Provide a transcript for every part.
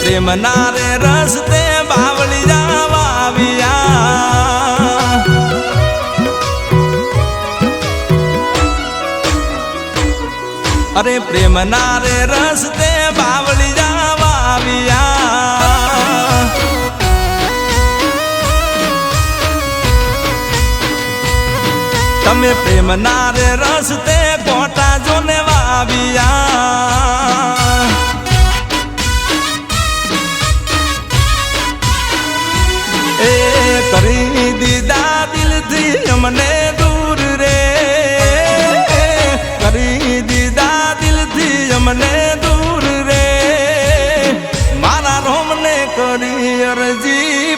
પ્રેમ ના રે રસ્તે બાવળી જાવા આવ્યા. અરે પ્રેમ ના રે રસ્તે બાવળી જાવા આવ્યા. તમે પ્રેમ ના રે રસ્તે કોટા જોને વાવ્યા.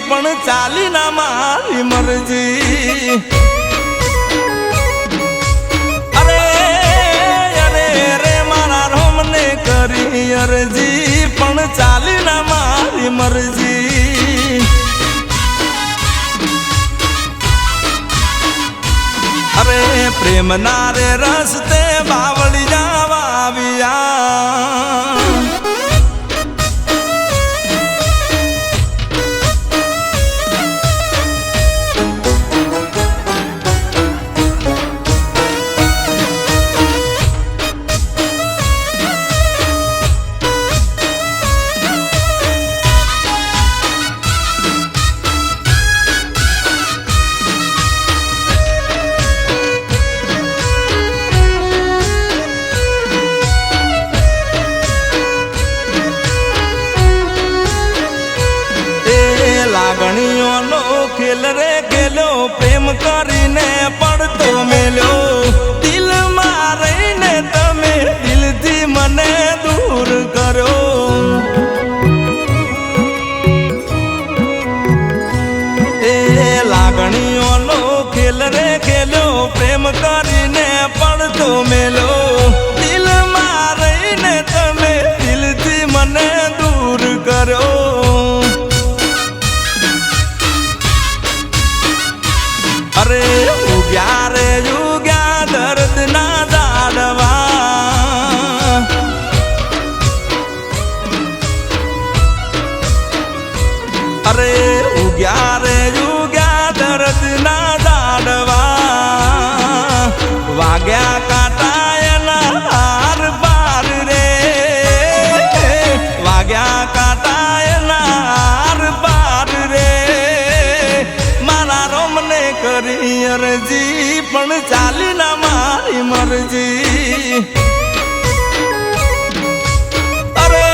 પણ ચાલી ના મારી મરજી. અરે અરે રે મારા રોમને કરી અરજી, પણ ચાલી ના મારી મરજી. અરે પ્રેમ ના રે રસ્તે બાવળી જાવા આવ્યા લાગણીઓનો રે ગેલો, પ્રેમ કરીને પડતો મેલ્યો દિલ મારીને તમે દિલથી મને દૂર કરો. એ લાગણીઓનો ખેલ રે ખેલો પ્રેમ કરીને પડતો મેલો. કરી અરજી, પણ ચાલી ના મારી મરજી. અરે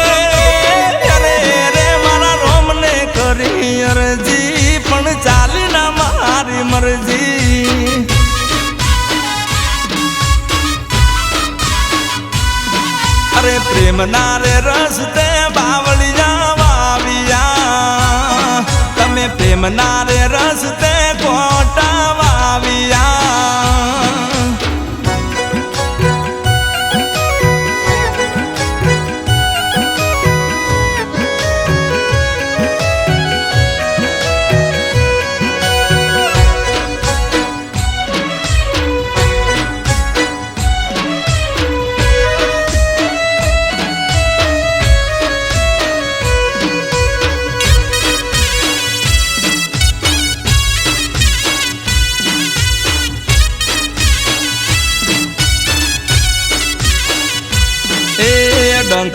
અરે રે મારા રોમને કરી અરજી, પણ ચાલી ના મારી મરજી. અરે પ્રેમ ના રે રસ્તે બાવળી જાવા આવ્યા તમે પ્રેમ ના રે રસ્તે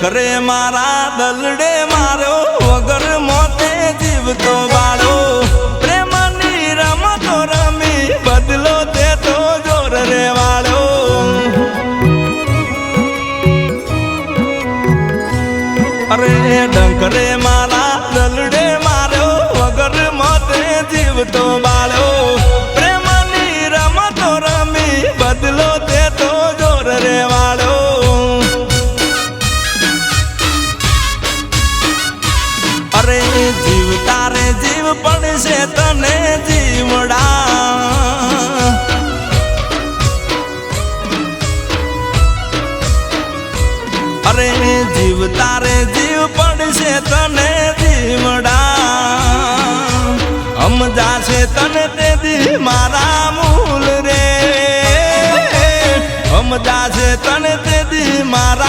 ડંખરે મારા દલડે માર્યો, વગર મોતે જીવતો બાળો પ્રેમની રમતો રમી, બદલો તે તો જોર રે વાળો અરે ડંકરે મારા દલડે માર્યો, વગર મોતે જીવતો બાળો અરે જીવ, તારે જીવ પડશે તને જીવડા સમજાશે તને તે દી મારા મૂલ રે. સમજાશે તને તે દી મારા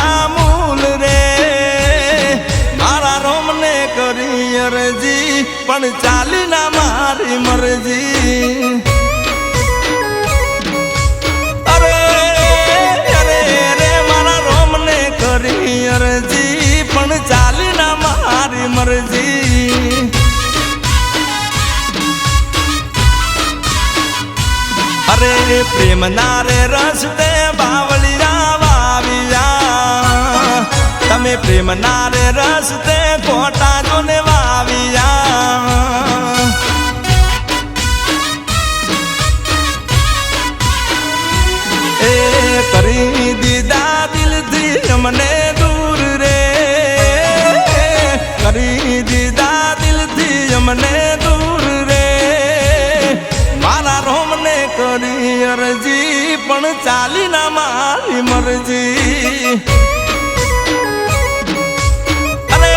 અરે પ્રેમ ના રે રસ્તે બાવળિયા વાવિયા. તમે પ્રેમ ના રે રસ્તે કોટા જોને વાવિયા. એ કરી દીધા દિલથી અમને દૂર રે. કરી દીધા દિલથી અમને અરજી પણ ચાલી મારી મરજી. અરે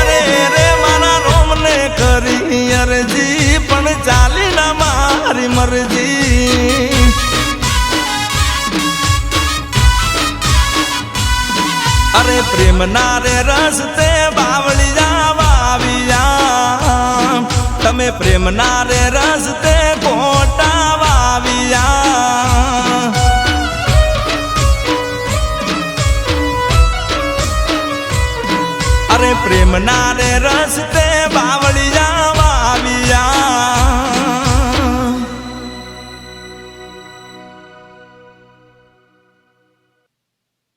અરે રે મારા કરી અરજી, પણ ચાલી ના મારી મરજી. અરે પ્રેમ ના રે રસ્તે જા વાવિયા તમે પ્રેમ ના રે રસ્તે અરે પ્રેમ ના રે રસ્તે બાવળિયા